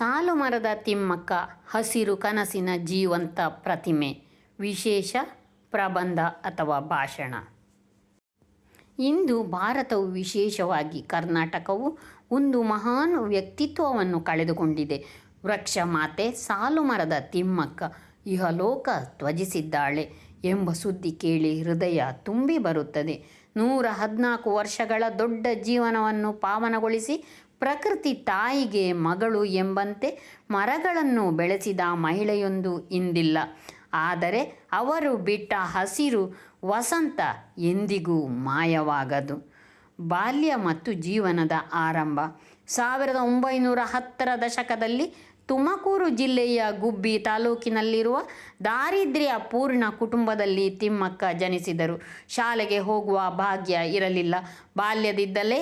ಸಾಲು ಮರದ ತಿಮ್ಮಕ್ಕ, ಹಸಿರು ಕನಸಿನ ಜೀವಂತ ಪ್ರತಿಮೆ, ವಿಶೇಷ ಪ್ರಬಂಧ ಅಥವಾ ಭಾಷಣ. ಇಂದು ಭಾರತವು ವಿಶೇಷವಾಗಿ ಕರ್ನಾಟಕವು ಒಂದು ಮಹಾನ್ ವ್ಯಕ್ತಿತ್ವವನ್ನು ಕಳೆದುಕೊಂಡಿದೆ. ವೃಕ್ಷ ಮಾತೆ ಸಾಲು ಮರದ ತಿಮ್ಮಕ್ಕ, ಇಹಲೋಕ ತ್ವಜಿಸಿದ್ದಾಳೆ ಎಂಬ ಸುದ್ದಿ ಕೇಳಿ ಹೃದಯ ತುಂಬಿ ಬರುತ್ತದೆ. ನೂರ ಹದಿನಾಲ್ಕು ವರ್ಷಗಳ ದೊಡ್ಡ ಜೀವನವನ್ನು ಪಾವನಗೊಳಿಸಿ ಪ್ರಕೃತಿ ತಾಯಿಗೆ ಮಗಳು ಎಂಬಂತೆ ಮರಗಳನ್ನು ಬೆಳೆಸಿದ ಮಹಿಳೆಯೊಂದು ಇಂದಿಲ್ಲ. ಆದರೆ ಅವರು ಬಿಟ್ಟ ಹಸಿರು ವಸಂತ ಎಂದಿಗೂ ಮಾಯವಾಗದು. ಬಾಲ್ಯ ಮತ್ತು ಜೀವನದ ಆರಂಭ. ಸಾವಿರದ ಒಂಬೈನೂರ ಹತ್ತರ ದಶಕದಲ್ಲಿ ತುಮಕೂರು ಜಿಲ್ಲೆಯ ಗುಬ್ಬಿ ತಾಲೂಕಿನಲ್ಲಿರುವ ದಾರಿದ್ರ್ಯ ಪೂರ್ಣ ಕುಟುಂಬದಲ್ಲಿ ತಿಮ್ಮಕ್ಕ ಜನಿಸಿದರು. ಶಾಲೆಗೆ ಹೋಗುವ ಭಾಗ್ಯ ಇರಲಿಲ್ಲ. ಬಾಲ್ಯದಿದ್ದಲೇ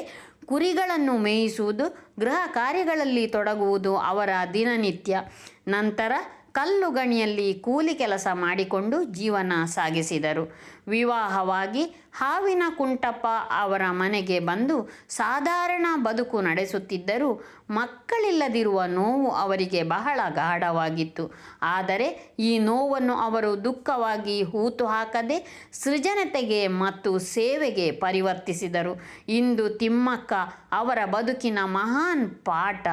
ಕುರಿಗಳನ್ನು ಮೇಯಿಸುವುದು ಗೃಹ ಕಾರ್ಯಗಳಲ್ಲಿ ತೊಡಗುವುದು ಅವರ ದಿನನಿತ್ಯ. ನಂತರ ಕಲ್ಲು ಗಣಿಯಲ್ಲಿ ಕೂಲಿ ಕೆಲಸ ಮಾಡಿಕೊಂಡು ಜೀವನ ಸಾಗಿಸಿದರು. ವಿವಾಹವಾಗಿ ಹಾವಿನ ಕುಂಟಪ್ಪ ಅವರ ಮನೆಗೆ ಬಂದು ಸಾಧಾರಣ ಬದುಕು ನಡೆಸುತ್ತಿದ್ದರೂ ಮಕ್ಕಳಿಲ್ಲದಿರುವ ನೋವು ಅವರಿಗೆ ಬಹಳ ಗಾಢವಾಗಿತ್ತು. ಆದರೆ ಈ ನೋವನ್ನು ಅವರು ದುಃಖವಾಗಿ ಹೂತು ಹಾಕದೆ ಸೃಜನತೆಗೆ ಮತ್ತು ಸೇವೆಗೆ ಪರಿವರ್ತಿಸಿದರು. ಇಂದು ತಿಮ್ಮಕ್ಕ ಅವರ ಬದುಕಿನ ಮಹಾನ್ ಪಾಠ.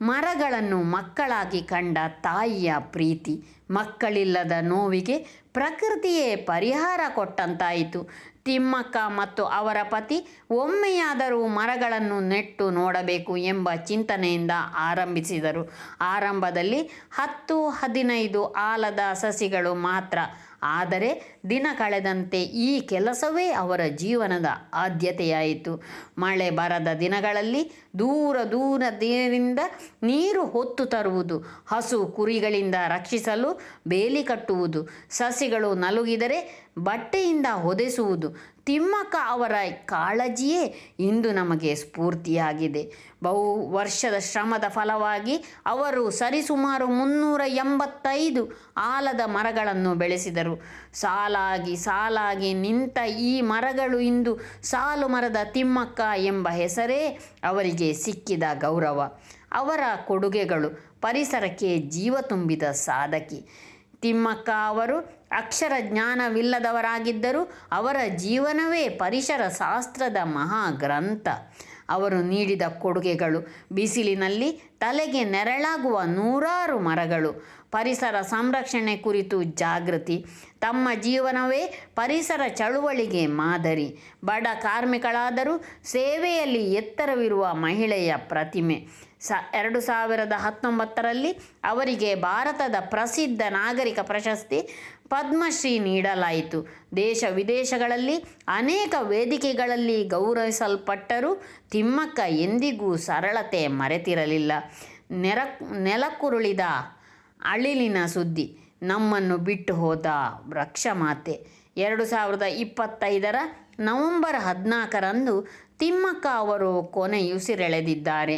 ಮರಗಳನ್ನು ಮಕ್ಕಳಾಗಿ ಕಂಡ ತಾಯಿಯ ಪ್ರೀತಿ, ಮಕ್ಕಳಿಲ್ಲದ ನೋವಿಗೆ ಪ್ರಕೃತಿಯೇ ಪರಿಹಾರ ಕೊಟ್ಟಂತಾಯಿತು. ತಿಮ್ಮಕ್ಕ ಮತ್ತು ಅವರ ಪತಿ ಒಮ್ಮೆಯಾದರೂ ಮರಗಳನ್ನು ನೆಟ್ಟು ನೋಡಬೇಕು ಎಂಬ ಚಿಂತನೆಯಿಂದ ಆರಂಭಿಸಿದರು. ಆರಂಭದಲ್ಲಿ ಹತ್ತು ಹದಿನೈದು ಆಲದ ಸಸಿಗಳು ಮಾತ್ರ ಆದರೆ ದಿನ ಕಳೆದಂತೆ ಈ ಕೆಲಸವೇ ಅವರ ಜೀವನದ ಆದ್ಯತೆಯಾಯಿತು. ಮಳೆ ಬರದ ದಿನಗಳಲ್ಲಿ ದೂರ ದೂರದಿಂದ ನೀರು ಹೊತ್ತು ತರುವುದು, ಹಸು ಕುರಿಗಳಿಂದ ರಕ್ಷಿಸಲು ಬೇಲಿ ಕಟ್ಟುವುದು, ಸಸಿಗಳು ನಲುಗಿದರೆ ಬಟ್ಟೆಯಿಂದ ಹೊದೆಸುವುದು ತಿಮ್ಮಕ್ಕ ಅವರ ಕಾಳಜಿಯೇ ಇಂದು ನಮಗೆ ಸ್ಫೂರ್ತಿಯಾಗಿದೆ. ಬಹು ವರ್ಷದ ಶ್ರಮದ ಫಲವಾಗಿ ಅವರು ಸರಿಸುಮಾರು ಮುನ್ನೂರ ಎಂಬತ್ತೈದು ಆಲದ ಮರಗಳನ್ನು ಬೆಳೆಸಿದರು. ಸಾಲಾಗಿ ಸಾಲಾಗಿ ನಿಂತ ಈ ಮರಗಳು ಇಂದು ಸಾಲು ಮರದ ತಿಮ್ಮಕ್ಕ ಎಂಬ ಹೆಸರೇ ಅವರಿಗೆ ಸಿಕ್ಕಿದ ಗೌರವ. ಅವರ ಕೊಡುಗೆಗಳು ಪರಿಸರಕ್ಕೆ ಜೀವ ತುಂಬಿದ ಸಾಧಕಿ. ತಿಮ್ಮಕ್ಕ ಅವರು ಅಕ್ಷರ ಜ್ಞಾನವಿಲ್ಲದವರಾಗಿದ್ದರು. ಅವರ ಜೀವನವೇ ಪರಿಸರ ಶಾಸ್ತ್ರದ ಮಹಾ ಗ್ರಂಥ. ಅವರು ನೀಡಿದ ಕೊಡುಗೆಗಳು, ಬಿಸಿಲಿನಲ್ಲಿ ತಲೆಗೆ ನೆರಳಾಗುವ ನೂರಾರು ಮರಗಳು, ಪರಿಸರ ಸಂರಕ್ಷಣೆ ಕುರಿತು ಜಾಗೃತಿ, ತಮ್ಮ ಜೀವನವೇ ಪರಿಸರ ಚಳುವಳಿಗೆ ಮಾದರಿ, ಬಡ ಕಾರ್ಮಿಕಳಾದರೂ ಸೇವೆಯಲ್ಲಿ ಎತ್ತರವಿರುವ ಮಹಿಳೆಯ ಪ್ರತಿಮೆ ಸ, ಎರಡು ಸಾವಿರದ ಹತ್ತೊಂಬತ್ತರಲ್ಲಿ ಅವರಿಗೆ ಭಾರತದ ಪ್ರಸಿದ್ಧ ನಾಗರಿಕ ಪ್ರಶಸ್ತಿ ಪದ್ಮಶ್ರೀ ನೀಡಲಾಯಿತು. ದೇಶ ವಿದೇಶಗಳಲ್ಲಿ ಅನೇಕ ವೇದಿಕೆಗಳಲ್ಲಿ ಗೌರವಿಸಲ್ಪಟ್ಟರೂ ತಿಮ್ಮಕ್ಕ ಎಂದಿಗೂ ಸರಳತೆ ಮರೆತಿರಲಿಲ್ಲ. ನೆರ ನೆಲಕ್ಕುರುಳಿದ ಅಳಿಲಿನ ಸುದ್ದಿ, ನಮ್ಮನ್ನು ಬಿಟ್ಟು ಹೋದ ವೃಕ್ಷಮಾತೆ. ಎರಡು ಸಾವಿರದ ಇಪ್ಪತ್ತೈದರ ನವೆಂಬರ್ ಹದಿನಾಲ್ಕರಂದು ತಿಮ್ಮಕ್ಕ ಅವರು ಕೊನೆಯುಸಿರೆಳೆದಿದ್ದಾರೆ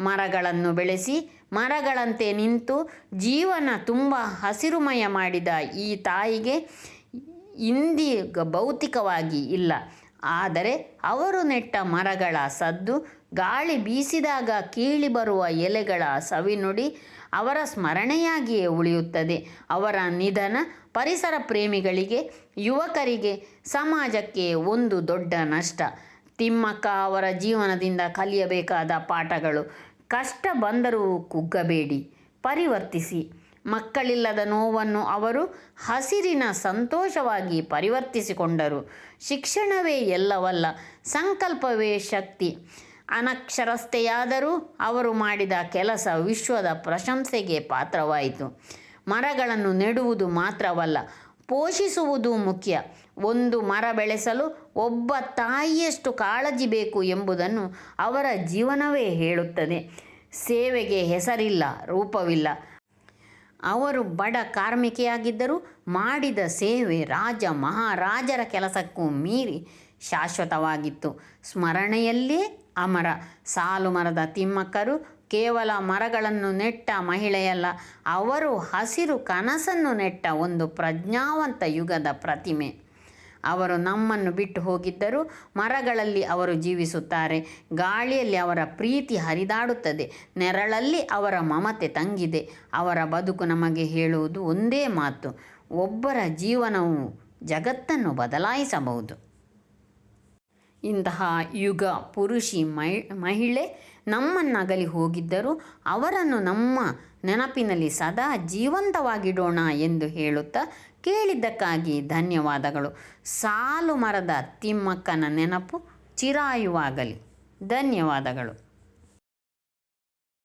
ಮರಗಳನ್ನು ಬೆಳೆಸಿ ಮರಗಳಂತೆ ನಿಂತು ಜೀವನ ತುಂಬ ಹಸಿರುಮಯ ಮಾಡಿದ ಈ ತಾಯಿಗೆ ಇಂದೀಗ ಭೌತಿಕವಾಗಿ ಇಲ್ಲ. ಆದರೆ ಅವರು ನೆಟ್ಟ ಮರಗಳ ಸದ್ದು, ಗಾಳಿ ಬೀಸಿದಾಗ ಕೀಳಿ ಬರುವ ಎಲೆಗಳ ಸವಿನುಡಿ ಅವರ ಸ್ಮರಣೆಯಾಗಿಯೇ ಉಳಿಯುತ್ತದೆ. ಅವರ ನಿಧನ ಪರಿಸರ ಪ್ರೇಮಿಗಳಿಗೆ, ಯುವಕರಿಗೆ, ಸಮಾಜಕ್ಕೆ ಒಂದು ದೊಡ್ಡ ನಷ್ಟ. ತಿಮ್ಮಕ್ಕ ಅವರ ಜೀವನದಿಂದ ಕಲಿಯಬೇಕಾದ ಪಾಠಗಳು ಕಷ್ಟ ಬಂದರೂ ಕುಗ್ಗಬೇಡಿ. ಪರಿವರ್ತಿಸಿ. ಮಕ್ಕಳಿಲ್ಲದ ನೋವನ್ನು ಅವರು ಹಸಿರಿನ ಸಂತೋಷವಾಗಿ ಪರಿವರ್ತಿಸಿಕೊಂಡರು. ಶಿಕ್ಷಣವೇ ಎಲ್ಲವಲ್ಲ, ಸಂಕಲ್ಪವೇ ಶಕ್ತಿ. ಅನಕ್ಷರಸ್ಥೆಯಾದರೂ ಅವರು ಮಾಡಿದ ಕೆಲಸ ವಿಶ್ವದ ಪ್ರಶಂಸೆಗೆ ಪಾತ್ರವಾಯಿತು. ಮರಗಳನ್ನು ನೆಡುವುದು ಮಾತ್ರವಲ್ಲ, ಪೋಷಿಸುವುದು ಮುಖ್ಯ. ಒಂದು ಮರ ಬೆಳೆಸಲು ಒಬ್ಬ ತಾಯಿಯಷ್ಟು ಕಾಳಜಿ ಬೇಕು ಎಂಬುದನ್ನು ಅವರ ಜೀವನವೇ ಹೇಳುತ್ತದೆ. ಸೇವೆಗೆ ಹೆಸರಿಲ್ಲ, ರೂಪವಿಲ್ಲ. ಅವರು ಬಡ ಕಾರ್ಮಿಕೆಯಾಗಿದ್ದರು. ಮಾಡಿದ ಸೇವೆ ರಾಜ ಮಹಾರಾಜರ ಕೆಲಸಕ್ಕೂ ಮೀರಿ ಶಾಶ್ವತವಾಗಿತ್ತು. ಸ್ಮರಣೆಯಲ್ಲೇ ಅಮರ. ಸಾಲು ಮರದ ತಿಮ್ಮಕ್ಕರು ಕೇವಲ ಮರಗಳನ್ನು ನೆಟ್ಟ ಮಹಿಳೆಯಲ್ಲ, ಅವರು ಹಸಿರು ಕನಸನ್ನು ನೆಟ್ಟ ಒಂದು ಪ್ರಜ್ಞಾವಂತ ಯುಗದ ಪ್ರತಿಮೆ. ಅವರು ನಮ್ಮನ್ನು ಬಿಟ್ಟು ಹೋಗಿದ್ದರೂ ಮರಗಳಲ್ಲಿ ಅವರು ಜೀವಿಸುತ್ತಾರೆ. ಗಾಳಿಯಲ್ಲಿ ಅವರ ಪ್ರೀತಿ ಹರಿದಾಡುತ್ತದೆ. ನೆರಳಲ್ಲಿ ಅವರ ಮಮತೆ ತಂಗಿದೆ. ಅವರ ಬದುಕು ನಮಗೆ ಹೇಳುವುದು ಒಂದೇ ಮಾತು. ಒಬ್ಬರ ಜೀವನವು ಜಗತ್ತನ್ನು ಬದಲಾಯಿಸಬಹುದು. ಇಂತಹ ಯುಗ ಪುರುಷಿ ಮಹಿಳೆ ನಮ್ಮನ್ನಗಲಿ ಹೋಗಿದ್ದರೂ ಅವರನ್ನು ನಮ್ಮ ನೆನಪಿನಲ್ಲಿ ಸದಾ ಜೀವಂತವಾಗಿಡೋಣ ಎಂದು ಹೇಳುತ್ತಾ ಕೇಳಿದ್ದಕ್ಕಾಗಿ ಧನ್ಯವಾದಗಳು. ಸಾಲು ಮರದ ತಿಮ್ಮಕ್ಕನ ನೆನಪು ಚಿರಾಯುವಾಗಲಿ. ಧನ್ಯವಾದಗಳು.